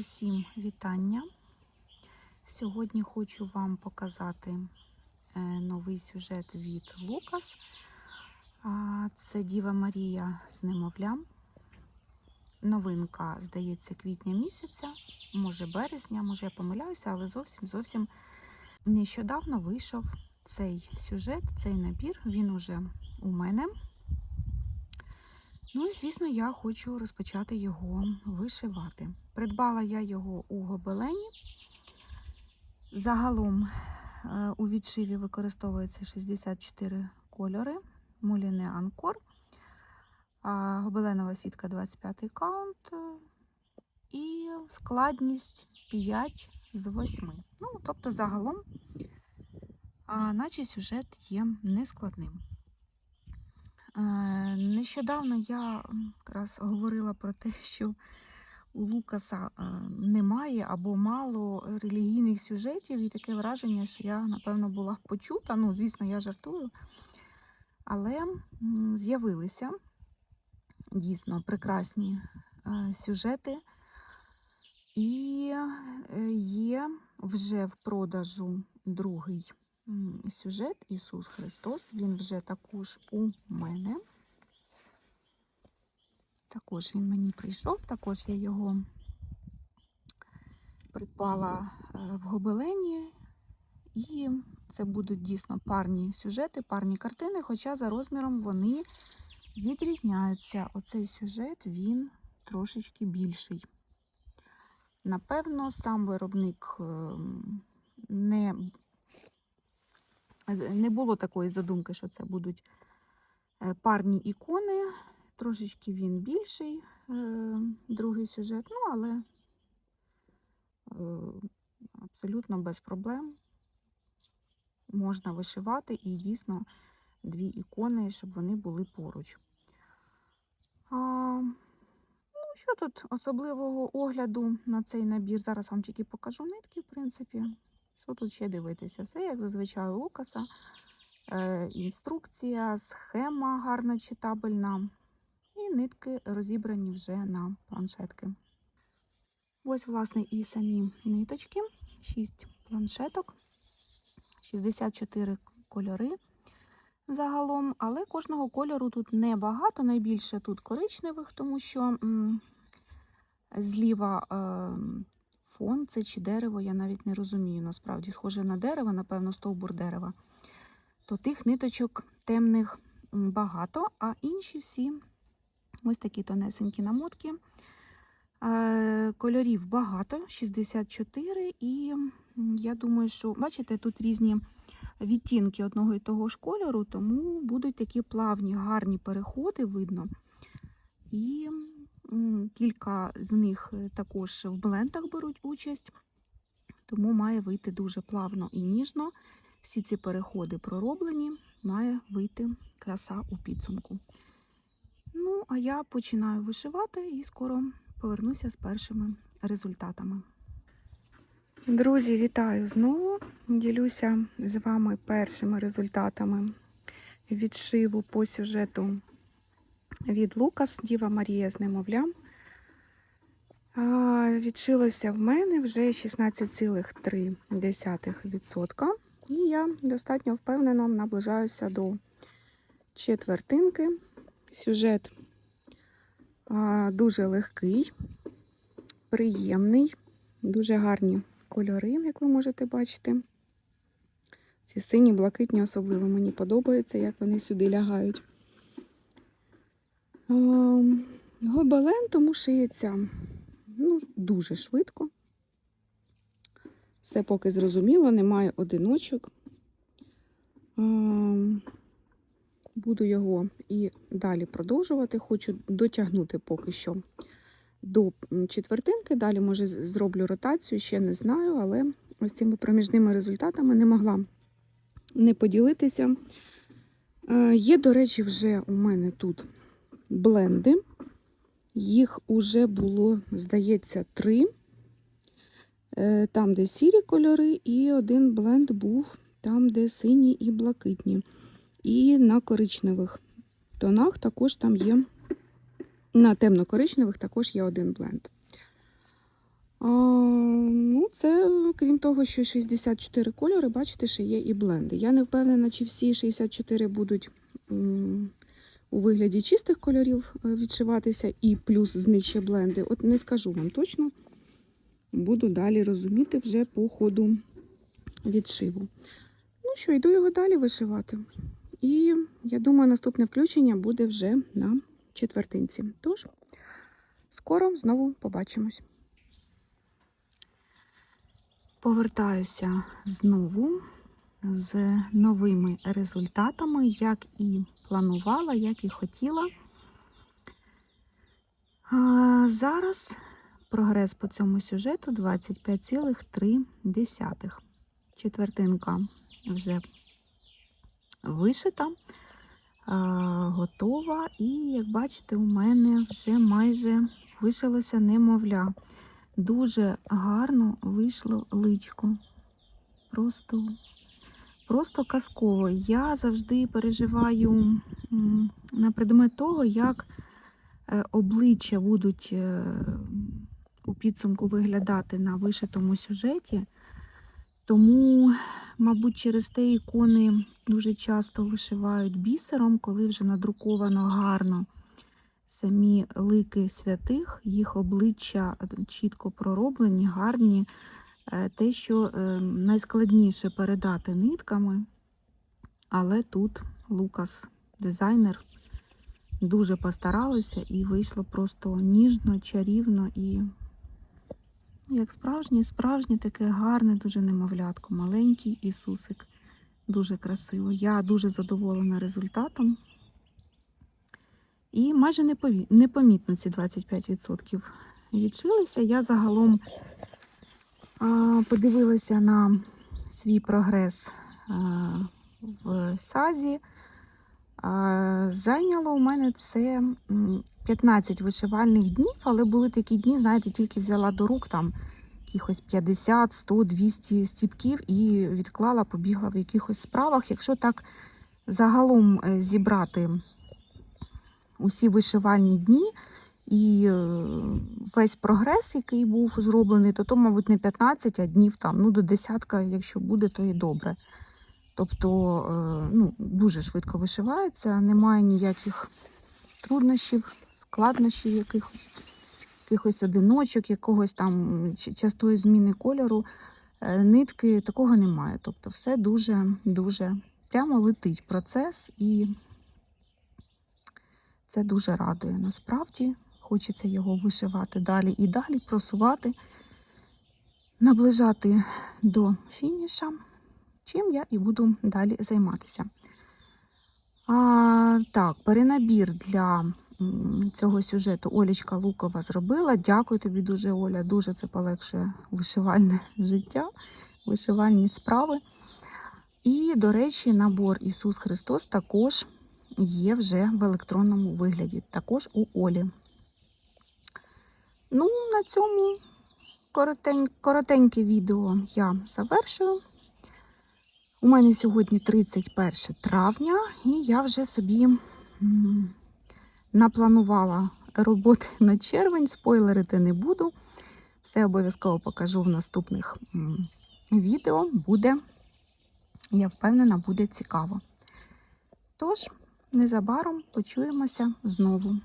Усім вітання. Сьогодні хочу вам показати е, новий сюжет від Лукас. Це Діва Марія з немовлям. Новинка, здається, квітня місяця, може березня, може я помиляюся, але зовсім зовсім нещодавно вийшов цей сюжет, цей набір. Він уже у мене. Ну і, звісно, я хочу розпочати його вишивати. Придбала я його у гобелені. Загалом е, у відшиві використовується 64 кольори, муліне анкор, гобеленова сітка 25 каунт і складність 5 з 8. Ну, тобто, загалом, наче сюжет є нескладним. Е, Нещодавно я якраз говорила про те, що у Лукаса е, немає або мало релігійних сюжетів, і таке враження, що я, напевно, була почута. Ну, звісно, я жартую. Але з'явилися дійсно прекрасні е, сюжети, і є вже в продажу другий сюжет Ісус Христос. Він вже також у мене. Також він мені прийшов, також я його придбала е, в гобелені. І це будуть дійсно парні сюжети, парні картини, хоча за розміром вони відрізняються. Оцей сюжет він трошечки більший. Напевно, сам виробник ем, не, не було такої задумки, що це будуть е, парні ікони. Трошечки він більший, е, другий сюжет, ну, але е, абсолютно без проблем можна вишивати і дійсно дві ікони, щоб вони були поруч. А, ну, що тут особливого огляду на цей набір? Зараз вам тільки покажу нитки, в принципі. Що тут ще дивитися? Все, як зазвичай у Лукаса. Е, інструкція, схема гарна читабельна. І нитки розібрані вже на планшетки. Ось, власне, і самі ниточки. 6 планшеток, 64 кольори загалом, але кожного кольору тут небагато, найбільше тут коричневих, тому що зліва е, фон це чи дерево, я навіть не розумію. Насправді, схоже на дерево, напевно, стовбур дерева. То тих ниточок темних багато, а інші всі ось такі тонесенькі намотки. Е, Кольорів багато, 64, і я думаю, що, бачите, тут різні відтінки одного і того ж кольору, тому будуть такі плавні, гарні переходи видно. І кілька з них е, також в блендах беруть участь, тому має вийти дуже плавно і ніжно. Всі ці переходи пророблені, має вийти краса у підсумку. Ну, а я починаю вишивати і скоро повернуся з першими результатами. Друзі, вітаю знову. Ділюся з вами першими результатами відшиву по сюжету від Лукас Діва Марія з немовлям. Відшилося в мене вже 16,3%. І я достатньо впевнено наближаюся до четвертинки. Сюжет дуже легкий, приємний, дуже гарні кольори, як ви можете бачити. Ці сині, блакитні особливо мені подобаються, як вони сюди лягають. Гобелен тому шиється ну, дуже швидко. Все поки зрозуміло, немає одиночок. Буду його і далі продовжувати. Хочу дотягнути поки що до четвертинки. Далі, може, зроблю ротацію, ще не знаю, але ось цими проміжними результатами не могла не поділитися. Є, до речі, вже у мене тут бленди. Їх уже було, здається, три. Е, Там, де сірі кольори, і один бленд був там, де сині і блакитні. І на коричневих тонах також там є, на темно-коричневих також є один бленд. А, ну, це крім того, що 64 кольори, бачите, ще є і бленди. Я не впевнена, чи всі 64 будуть у вигляді чистих кольорів е, відшиватися, і плюс з них ще бленди. От не скажу вам точно. Буду далі розуміти вже по ходу відшиву. Ну що, йду його далі вишивати. І я думаю, наступне включення буде вже на четвертинці. Тож, скоро знову побачимось. Повертаюся знову з новими результатами, як і планувала, як і хотіла. А, зараз прогрес по цьому сюжету 25,3. Четвертинка вже вишита, готова, і, як бачите, у мене вже майже вишилося немовля. Дуже гарно вийшло личко. Просто, просто казково. Я завжди переживаю на предмет того, як е, обличчя будуть е, у підсумку виглядати на вишитому сюжеті. Тому, мабуть, через те ікони дуже часто вишивають бісером, коли вже надруковано гарно самі лики святих, їх обличчя чітко пророблені, гарні. Е, Те, що е, найскладніше передати нитками, але тут Лукас, дизайнер, дуже постаралися і вийшло просто ніжно, чарівно і як справжнє, справжнє таке гарне, дуже немовлятко, маленький Ісусик. Дуже красиво. Я дуже задоволена результатом. І майже непомітно ці 25% відшилися. Я загалом подивилася на свій прогрес в сазі. Зайняло у мене це 15 вишивальних днів, але були такі дні, знаєте, тільки взяла до рук там якихось 50, 100, 200 стіпків і відклала, побігла в якихось справах. Якщо так загалом е, зібрати усі вишивальні дні і е, весь прогрес, який був зроблений, то то, мабуть, не 15, а днів там, ну, до десятка, якщо буде, то і добре. Тобто е, ну, дуже швидко вишивається, немає ніяких труднощів, складнощів якихось, якихось одиночок, якогось там частої зміни кольору. Е, Нитки такого немає. Тобто все дуже-дуже прямо летить процес і це дуже радує. Насправді хочеться його вишивати далі і далі, просувати, наближати до фініша, чим я і буду далі займатися. А, так, перенабір для цього сюжету Олічка Лукова зробила. Дякую тобі дуже, Оля. Дуже це полегшує вишивальне життя, вишивальні справи. І, до речі, набор Ісус Христос також є вже в електронному вигляді, також у Олі. Ну, на цьому коротень, коротеньке відео я завершую. У мене сьогодні 31 травня, і я вже собі напланувала роботи на червень, спойлерити не буду. Все обов'язково покажу в наступних відео. Буде, я впевнена, буде цікаво. Тож, незабаром почуємося знову.